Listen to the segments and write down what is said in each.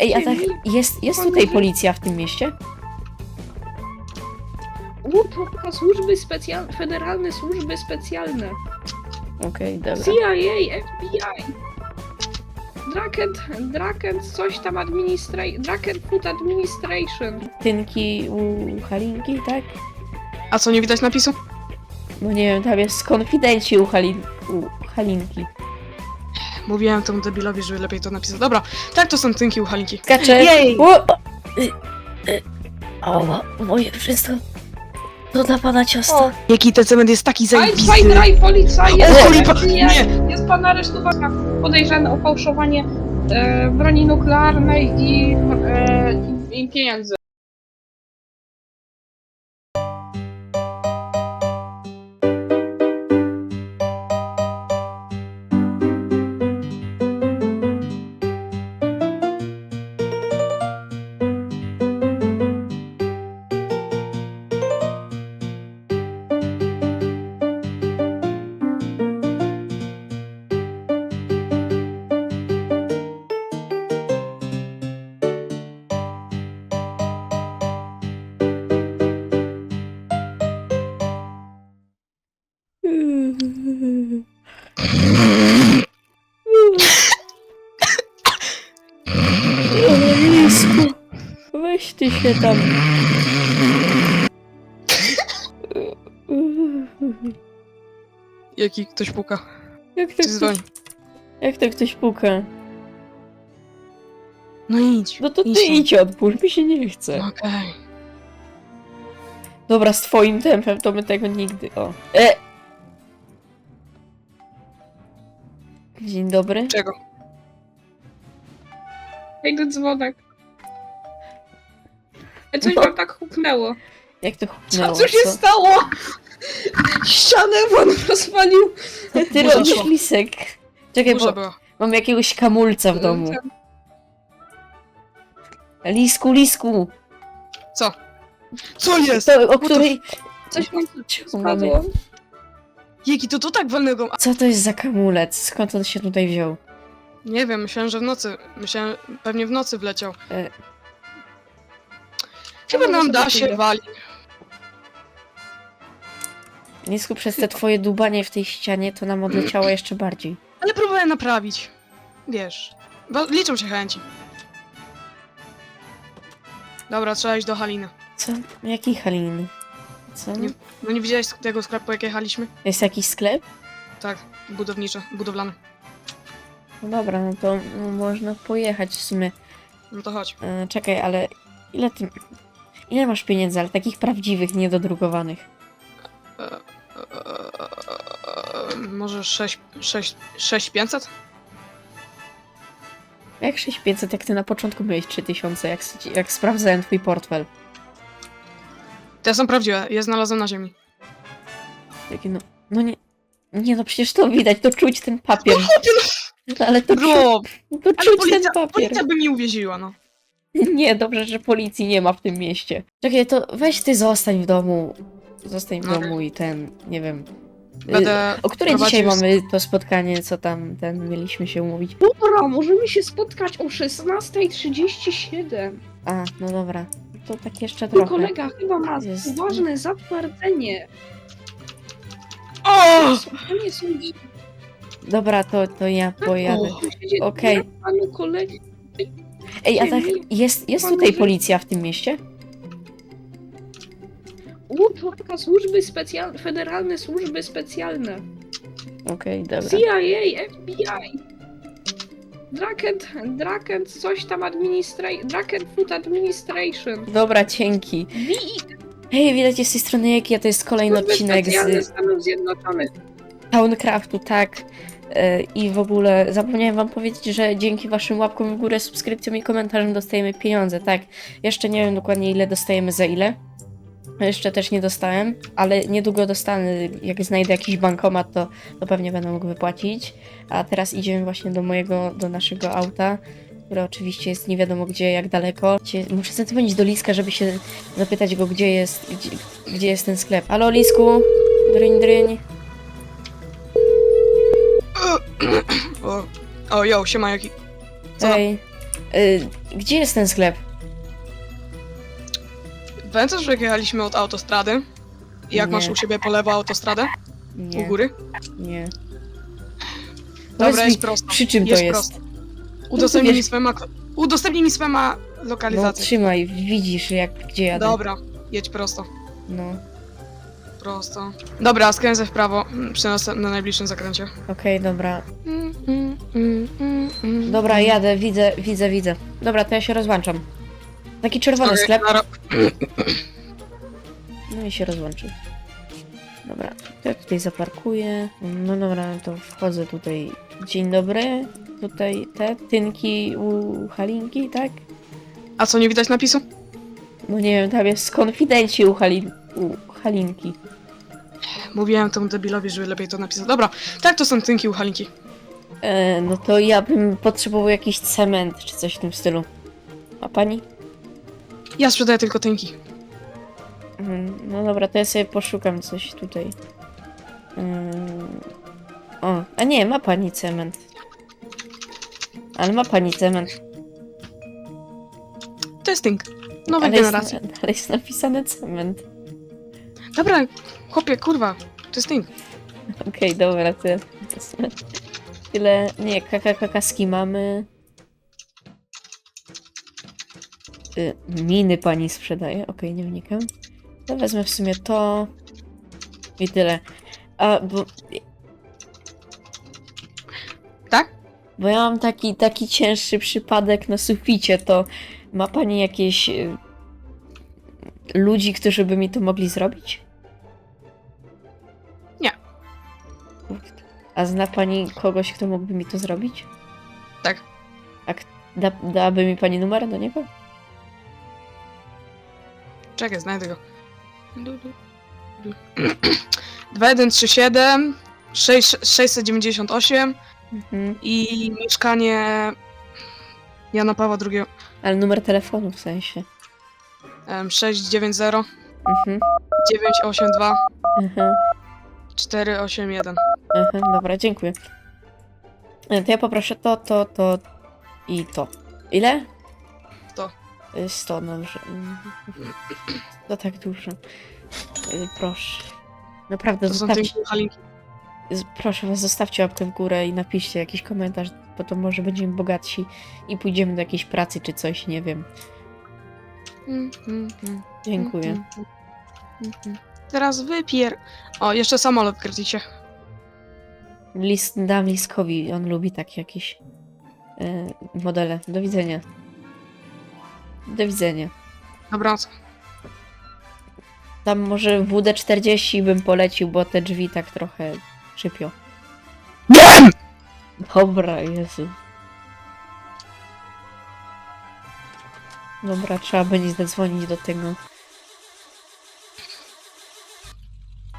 Ej, a tak, jest, jest tutaj policja w tym mieście? Łupka, służby specjalne, federalne służby specjalne. Okej, dobra. CIA, FBI. Draken, Draken, coś tam administration, Draken Food Administration. Tynki u Halinki, tak? A co, nie widać napisu? No nie wiem, tam jest konfidenci u, Halin u Halinki. Mówiłem temu debilowi, że lepiej to napisać. Dobra, tak to są tynki u Halinki. Skacze! Jej! O! Y, y, O, moje wszystko. To dla pana ciasta. Jaki ten cement jest taki zajebisty. Fajdraj, policja, jest, O, lipa- nie, nie. jest pan aresztowany podejrzany o fałszowanie e, broni nuklearnej i, e, i, i pieniędzy. Weź ty się tam. Jaki ktoś puka. Jak to Czy ktoś, jak to ktoś puka? No idź. No to ty idź. idź odpuść, mi się nie chce. Okej. Dobra, z twoim tempem to my tego nigdy. O. E! Dzień dobry. Czego? Do dzwonek. Coś No. wam tak huknęło. Jak to Co, chupnęło? co się stało? Ścianę wam rozwalił. Co ty Burza robisz, szła. Lisek? Czekaj, Burza bo była. mam jakiegoś kamulca w domu. Lisku, lisku! Co? Co jest? To, o której... Coś wam spadło. Jaki to to tak walnego? Co to jest za kamulec? Skąd on się tutaj wziął? Nie wiem, myślałem, że w nocy. Myślałem, pewnie w nocy wleciał. E. Chyba nam sobie da się pójdę. wali. Lisku, przez te twoje dubanie w tej ścianie to nam odleciało jeszcze bardziej. Ale próbuję naprawić. Wiesz. Wa- Liczą się chęci. Dobra, trzeba iść do Haliny. Co? Jaki Haliny? Co? Nie. No nie widziałeś tego sklepu, jak jechaliśmy? Jest jakiś sklep? Tak, budowniczy, budowlany. No dobra, no to no, można pojechać w sumie. No to chodź. E, czekaj, ale ile ty... Ile masz pieniędzy, ale takich prawdziwych, niedodrukowanych? Może 6, 6, 6500? Jak 6500, jak ty na początku miałeś 3000, jak, jak sprawdzałem twój portfel. Te są prawdziwe, je znalazłem na ziemi. Jakie no... No nie... Nie no, przecież to widać, to czuć ten papier. No, ale to, czu, to ale czuć policja, ten papier. policja by mi uwierzyła, no. Nie, dobrze, że policji nie ma w tym mieście. Czekaj, to weź ty zostań w domu. Zostań w Okej. domu i ten, nie wiem. y, Będę O której dzisiaj prowadził- mamy to spotkanie, co tam ten mieliśmy się umówić? Dobra, możemy się spotkać o 16.37. A, no dobra. To tak jeszcze Mój trochę. kolega chyba ma Jest. ważne zatwardzenie. O! Sądzi. Dobra, to, to ja pojadę. Okej. Okay. Panu kolegi. Ej, a tak, jest, jest tutaj policja w tym mieście? Łupka, służby specjalne, federalne służby specjalne. Okej, dobra. CIA, FBI. Draken, Draken, coś tam administration, Draken Food Administration. Dobra, dzięki. Hej, widać z tej strony jaki, a to jest kolejny Służby odcinek specjalne z Stanów Zjednoczonych. Towncraftu, tak. E, I w ogóle zapomniałem wam powiedzieć, że dzięki waszym łapkom w górę, subskrypcjom i komentarzom dostajemy pieniądze, tak. Jeszcze nie wiem dokładnie ile dostajemy za ile. Jeszcze też nie dostałem, ale niedługo dostanę, jak znajdę jakiś bankomat, to, to pewnie będę mógł wypłacić. A teraz idziemy właśnie do mojego, do naszego auta, które oczywiście jest nie wiadomo gdzie, jak daleko. Muszę zadzwonić do Liska, żeby się zapytać go, gdzie jest, gdzie, gdzie jest ten sklep. Halo Lisku? Dryń, dryń. O, o, yo, siema, jaki... Co? Ej, Y, gdzie jest ten sklep? Pamiętasz, że jechaliśmy od autostrady? I jak Nie. masz u siebie po lewo autostradę? U Nie, góry? nie. Dobra, Powiedz jest mi, prosto. przy czym to jest jest? prosto. Udostępnij mi wiesz- swoją. Udostępnij mi swoją ma... No lokalizację. trzymaj, widzisz jak, gdzie jadę. Dobra, jedź prosto. No, Prosto. Dobra, skręcę w prawo przy nas... na najbliższym zakręcie. okej, dobra. Mm, mm, mm, mm, mm. Dobra, jadę, widzę, widzę, widzę. Dobra, to ja się rozłączam. Taki czerwony Okej, sklep. nara- No i się rozłączył. Dobra, to ja tutaj zaparkuję. No dobra, to wchodzę tutaj. Dzień dobry. Tutaj te tynki u Halinki, tak? A co, nie widać napisu? No nie wiem, tam jest konfidenci u, Halin u Halinki. Mówiłem temu debilowi, żeby lepiej to napisać. Dobra, tak to są tynki u Halinki. E, no to ja bym potrzebował jakiś cement czy coś w tym stylu. A pani? Ja sprzedaję tylko tynki. Mm, No dobra, to ja sobie poszukam coś tutaj. Ym, O, a nie, ma pani cement. Ale ma pani cement. To jest tynk. Nowej Ale jest, generacji. ale jest napisane cement. Dobra, chłopie, kurwa. To jest tynk. Okej, dobra, to tyle. Nie, kakakaski mamy. Y, miny pani sprzedaje. Okej, nie wnikam. To wezmę w sumie to. I tyle. A, bo Tak? Bo ja mam taki, taki cięższy przypadek na suficie, to ma pani jakieś y, ludzi, którzy by mi to mogli zrobić? A zna pani kogoś, kto mógłby mi to zrobić? Tak. A k- da, dałaby mi pani numer do niego? Czekaj, znajdę go. 2137 6, 698 Mhm. i mieszkanie Jana Pawła II Ale numer telefonu w sensie. em, 690 Mhm. 982 Mhm. 481. Mhm. Dobra, dziękuję. E, To ja poproszę to, to, to i to. Ile? Sto. Y, 100, dobrze. Mm. To tak dużo. Y, Proszę. Naprawdę, To zostawcie, proszę was, zostawcie łapkę w górę i napiszcie jakiś komentarz, bo to może będziemy bogatsi i pójdziemy do jakiejś pracy czy coś, nie wiem. Mm, mm, mm, Dziękuję. mm, mm, mm, mm. Teraz wypier... O, jeszcze samolot w. List, dam Liskowi, on lubi takie jakieś y, modele. Do widzenia. Do widzenia. Dobranoc. Tam może WD-40 bym polecił, bo te drzwi tak trochę szypią. Dobra, Jezu. Dobra, trzeba będzie zadzwonić do tego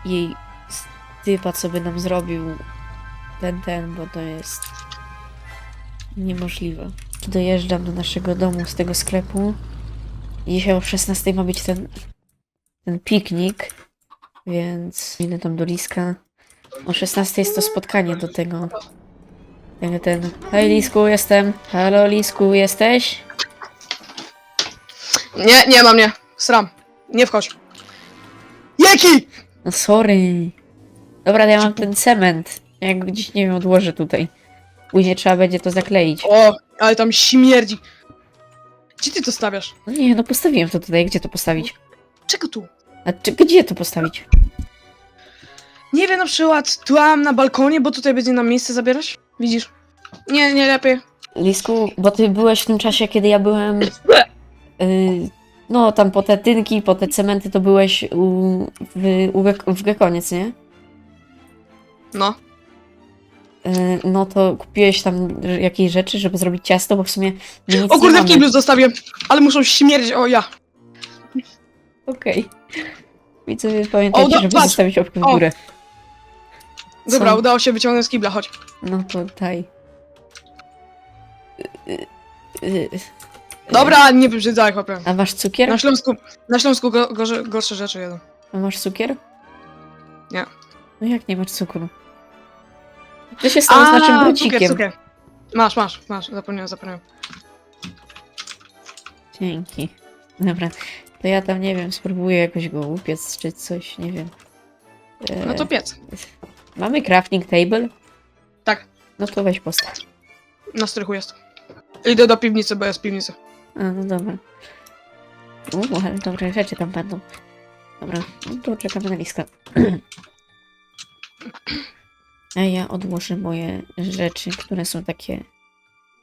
jej s- typa, co by nam zrobił ten, ten, bo to jest niemożliwe. Dojeżdżam do naszego domu z tego sklepu. Dzisiaj o 16 ma być ten, ten piknik, więc idę tam do Liska. O 16 jest to spotkanie do tego. Ten, ten. Hej Lisku, jestem. Halo Lisku, jesteś? Nie, nie ma mnie. Sram. Nie wchodź. Jaki! No sorry. Dobra, ja mam ten cement. Ja go gdzieś, nie wiem, odłożę tutaj. Później trzeba będzie to zakleić. O, ale tam śmierdzi. Gdzie ty to stawiasz? No nie, no postawiłem to tutaj. Gdzie to postawić? Czego tu? A czy, gdzie to postawić? Nie wiem, na przykład tu mam na balkonie, bo tutaj będzie nam miejsce zabierać. Widzisz? Nie, nie lepiej. Lisku, bo ty byłeś w tym czasie, kiedy ja byłem. Yy, no, tam po te tynki, po te cementy, to byłeś u, w, u, Gek- w Gekoniec, nie? No. Yy, no to kupiłeś tam jakieś rzeczy, żeby zrobić ciasto, bo w sumie nic O nie kurde, w mamy. kiblu zostawię. Ale muszą śmierdzić, o ja. Okej. Widzowie, pamiętajcie, O, no, żeby patrz! zostawić łapkę w O! górę. Dobra, Co? udało się wyciągnąć z kibla, chodź. No to daj. Y, y, y, Dobra, nie wybrzydzaj, chłopie. A masz cukier? Na Śląsku, na Śląsku go, gorsze, gorsze rzeczy jedzą. A masz cukier? Nie. No jak nie masz cukru? Co się stało z naszym cukier, bracikiem? cukier. Masz, masz, masz, zapomniałem, zapomniałem. Dzięki. Dobra, to ja tam nie wiem, spróbuję jakoś go upiec czy coś, nie wiem. E, No to piec. Mamy crafting table? Tak. No to weź postaw. Na strychu jest. Idę do piwnicy, bo jest piwnica. A, no dobra. Uuu, ale dobre rzeczy tam będą. Dobra, no to czekamy na listę. A ja odłożę moje rzeczy, które są takie...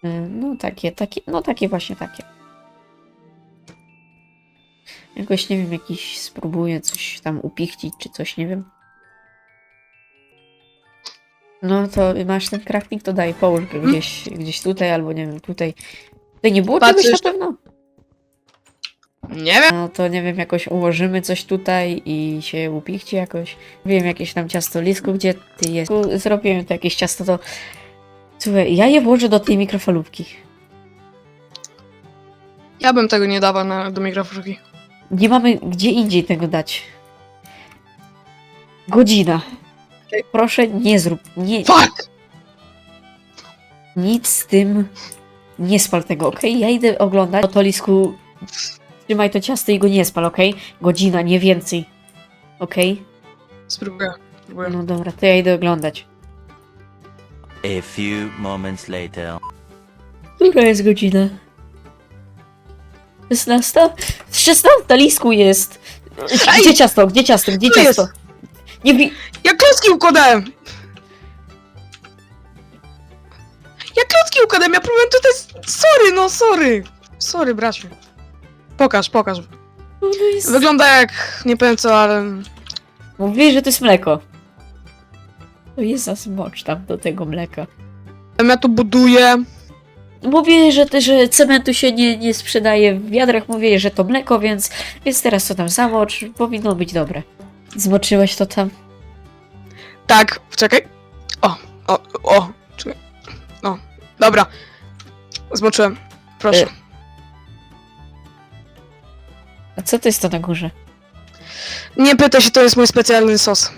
e, No takie, takie, no takie właśnie takie. Jakoś, nie wiem, jakiś spróbuję coś tam upichcić, czy coś, nie wiem. No to masz ten crafting, to daj, połóż go gdzieś, gdzieś tutaj, albo nie wiem, tutaj. Tutaj nie było czegoś na Patrzysz? pewno? Nie wiem. No to nie wiem, jakoś ułożymy coś tutaj i się upichci jakoś. Wiem, jakieś tam ciasto lisku, gdzie ty jest. Zrobiłem to jakieś ciasto, to... Słuchaj, ja je włożę do tej mikrofalówki. Ja bym tego nie dawał na, do mikrofonu. Nie mamy gdzie indziej tego dać. Godzina. Proszę, nie zrób, nie, Fuck! nic z tym, nie spal tego, okej? Ja idę oglądać. O to lisku, trzymaj to ciasto i go nie spal, okej? Godzina, nie więcej. Okej? Spróbuję. Spróbuję. No dobra, to ja idę oglądać. A few moments later. Która jest godzina? 16? 16 lisku jest! Gdzie ciasto? Gdzie ciasto? Gdzie Tu ciasto? Nie wi... Ja klocki układałem! Ja klocki układałem, ja próbowałem tutaj... Sorry, no sorry! Sorry, bracie. Pokaż, pokaż. No. Wygląda jak... nie powiem co, ale... Mówili, że to jest mleko. To jest za smocz tam do tego mleka. Ja tu buduję. Mówili, że, że cementu się nie, nie sprzedaje w wiadrach. Mówili, że to mleko, więc, więc teraz to tam zamocz. Powinno być dobre. Zmoczyłeś to tam? Tak, czekaj. O, o, o, czekaj. O, dobra. Zmoczyłem. Proszę. Y- A co to jest to na górze? Nie pytaj się, to jest mój specjalny sos.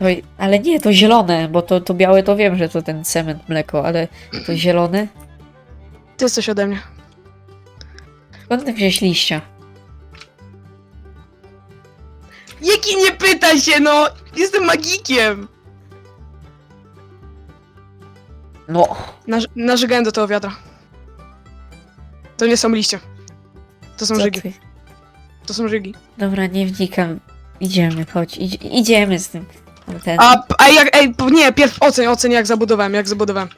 Oj, ale nie, to zielone, bo to, to białe to wiem, że to ten cement, mleko, ale to zielone? Ty jesteś ode mnie. Skąd ty wziąłeś liścia? Jaki nie pytaj się, no! Jestem magikiem! No, Naż narzygałem do tego wiadra. To nie są liście. To są co żygi. ty? To są żygi. Dobra, nie wnikam. Idziemy, chodź, idź, idziemy z tym. Ten. A, a jak, ej, p- nie, pierw oceń, oceń jak zabudowałem, jak zabudowałem.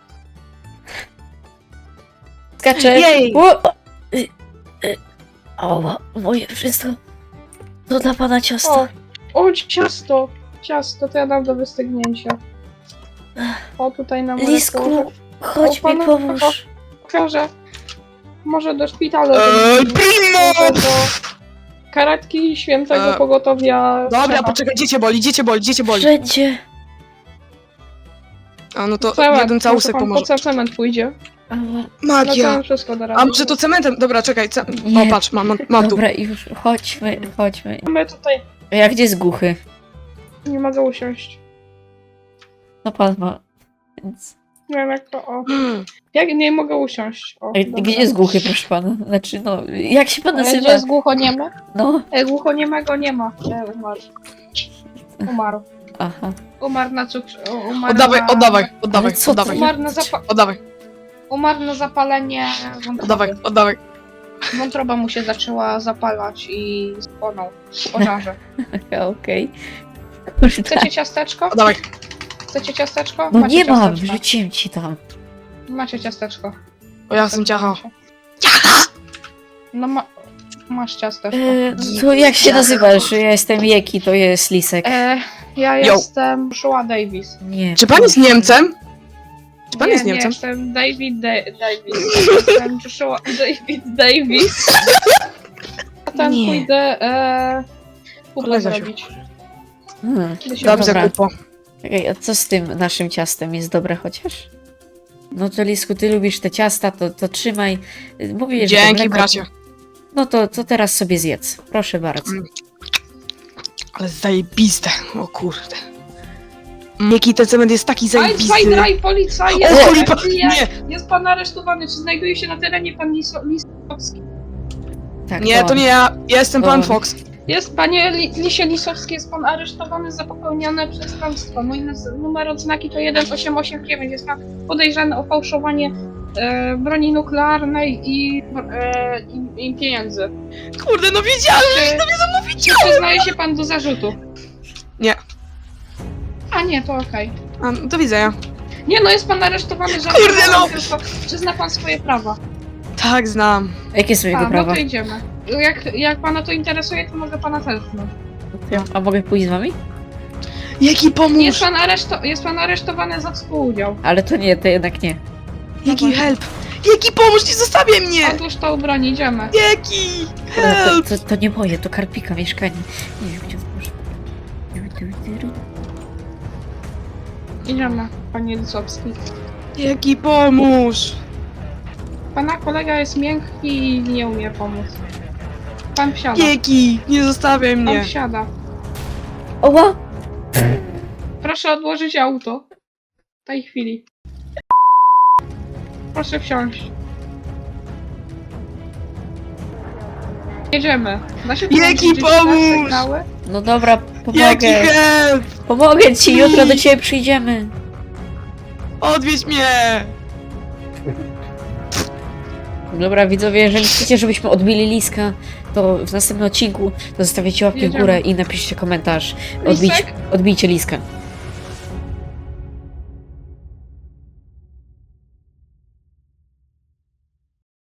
Skaczę. Jej! O, o, y, y, o, moje wszystko. To dla pana ciasta. O, o, ciasto! Ciasto, to ja dam do wystygnięcia. O, tutaj nam Lisku, chodź O, mi pana- pomóż. Może, może do szpitala. Eee, żeby- do karetki świętego Eee, pogotowia. Dobra, trzeba. poczekaj, dziecię boli, dziecię boli, dziecię boli. Wszędzie. A no to Cement, jeden całusek pan pomoże. Po co cement pójdzie? Na Magia! całym wszystko da radę. A może to cementem? Dobra, czekaj, ce... Nie. O, patrz, mam, mam, mam tu. Dobra, już chodźmy, chodźmy. My tutaj A jak gdzie jest głuchy? nie mogę usiąść. No pan ma. Więc... Nie wiem jak to, o. Mm. Jak nie mogę usiąść? O, Ej, dobra. Gdzie jest głuchy, proszę pana? Znaczy, no, jak się pan Ale nazywa? Gdzie jest głuchoniemy? No, E, głuchoniemego nie ma. E, umarł. Umarł. aha. Umarł na cukrze. Umarł Oddawaj, na... oddawaj, oddawaj, co ty? oddawaj, Umarł na, zapa... oddawaj, Umarł na zapalenie wątroby. oddawaj, oddawaj. Wątroba mu się zaczęła zapalać i spłonął w pożarze. Okej. Kurde. Chcecie ciasteczko? Oddawaj. Chcecie ciasteczko? No Macie nie mam, ciasteczko. wrzuciłem ci tam. Macie ciasteczko. O, ja jestem ciacha. No ma... Masz ciasteczko. E, to jak się nazywasz? Ja jestem Jeki, to jest Lisek. E, ja Yo. jestem Joshua Davis. Nie. Czy pan jest Niemcem? Czy pan nie, jest nie, Niemcem? jestem David da- Davis. jestem Joshua David Davis. A tam Nie. pójdę e, kupę Kolega się- zrobić. Hmm. Dobrze, Dobra. kupo. Czekaj, a co z tym naszym ciastem? Jest dobre chociaż? No to Lisku, ty lubisz te ciasta, to, to trzymaj. Mówię, że to Dzięki, mleko- bracie. No to, to teraz sobie zjedz. Proszę bardzo. Mm. Ale zajebiste. O kurde. Jaki ten cement jest taki Aj, zajebisty. Spider, policja, O jest, jest, nie! jest pan aresztowany. Czy znajduje się na terenie pan Lis- Lis- Lisowski. Tak, Nie, to on. nie ja. Ja jestem pan Fox. Jest, panie Li Lisie Lisowski, jest pan aresztowany za popełnione przestępstwo. Mój numer odznaki to 1889. Jest pan podejrzany o fałszowanie e, broni nuklearnej i, e, i, i pieniędzy. Kurde, no wiedziałem! Czy, czy przyznaje się pan do zarzutu? Nie. A nie, to okej. A, no to widzę ja. Nie no, jest pan aresztowany za Kurde, no! tylko czy zna pan swoje prawa? Tak, znam. Jakie są jego A, no prawa? to idziemy. Jak, jak pana to interesuje, to mogę pana tepnąć. A mogę pójść z wami? Jaki Jest pomóż? pan, areszto jest pan aresztowany za współudział. Ale to nie, to jednak nie. Jaki help? Jaki pomóż? Nie zostawię mnie! Otóż to ubrani, idziemy. Jaki To, help? to, to nie moje, to Karpika mieszkanie. Nie wiem, gdzie otworzę. Idziemy, panie Lisowski. Jaki pomóż? Pana kolega jest miękki i nie umie pomóc. Pan wsiada. Jaki? Nie zostawiaj Pan mnie. wsiada. Oła! Proszę odłożyć auto. W tej chwili. Proszę wsiąść. Jedziemy. Da się Jaki włączyć pomóż! No dobra, Jaki pomogę. help? Pomogę ci, jutro do ciebie przyjdziemy. Odwiedź mnie! Dobra, widzowie, jeżeli chcecie, żebyśmy odbili Liska, to w następnym odcinku to zostawiacie łapkę w górę i napiszcie komentarz. Odbić, odbijcie Liska.